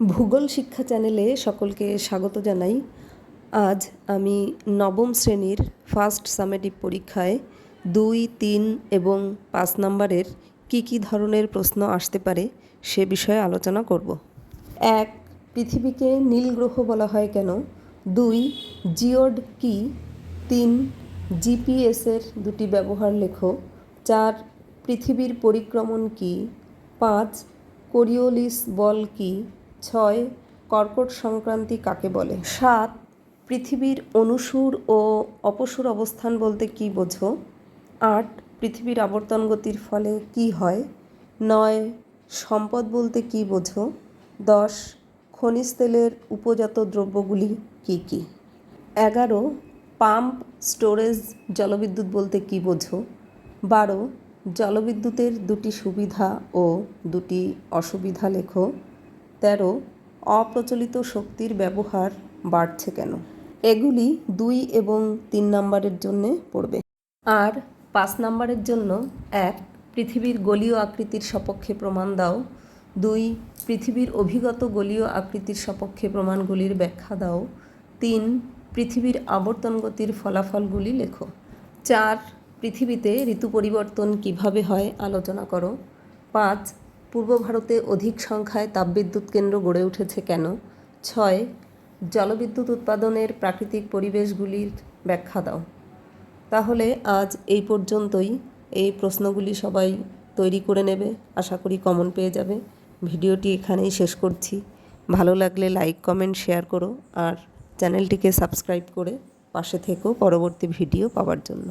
ভূগোল শিক্ষা চ্যানেলে সকলকে স্বাগত জানাই। আজ আমি নবম শ্রেণির ফার্স্ট সামেটিভ পরীক্ষায় দুই, তিন এবং পাঁচ নম্বরের কী কী ধরনের প্রশ্ন আসতে পারে সে বিষয়ে আলোচনা করব। এক, পৃথিবীকে নীল গ্রহ বলা হয় কেন? দুই, জিওড কি? তিন জিপিএসের দুটি ব্যবহার লেখো। চার, পৃথিবীর পরিক্রমণ কি? পাঁচ, কোরিওলিস বল কি? ছয় কর্কট সংক্রান্তি কাকে বলে? সাত পৃথিবীর অনুসুর ও অপসুর অবস্থান বলতে কী বোঝো? আট পৃথিবীর আবর্তন গতির ফলে কি হয়? নয় সম্পদ বলতে কী বোঝো? দশ খনিজ তেলের উপজাত দ্রব্যগুলি কি কি? এগারো পাম্প স্টোরেজ জলবিদ্যুৎ বলতে কী বোঝো? বারো জলবিদ্যুতের দুটি সুবিধা ও দুটি অসুবিধা লেখো। তেরো অপ্রচলিত শক্তির ব্যবহার বাড়ছে কেন? এগুলি দুই এবং তিন নম্বরের জন্য পড়বে। আর পাঁচ নম্বরের জন্য এক, পৃথিবীর গলীয় আকৃতির সপক্ষে প্রমাণ দাও। দুই, পৃথিবীর অভিগত গলীয় আকৃতির সপক্ষে প্রমাণগুলির ব্যাখ্যা দাও। তিন, পৃথিবীর আবর্তন গতির ফলাফলগুলি লেখো। চার, পৃথিবীতে ঋতু পরিবর্তন কীভাবে হয় আলোচনা করো। পাঁচ পূর্ব ভারতে অধিক সংখ্যায় তাপবিদ্যুৎ কেন্দ্র গড়ে উঠেছে কেন? ছয়, জলবিদ্যুৎ উৎপাদনের প্রাকৃতিক পরিবেশগুলির ব্যাখ্যা দাও। তাহলে আজ এই পর্যন্তই। এই প্রশ্নগুলি সবাই তৈরি করে নেবে, আশা করি কমন পেয়ে যাবে। ভিডিওটি এখানেই শেষ করছি। ভালো লাগলে লাইক কমেন্ট শেয়ার করো আর চ্যানেলটিকে সাবস্ক্রাইব করে পাশে থেকেও পরবর্তী ভিডিও পাওয়ার জন্য।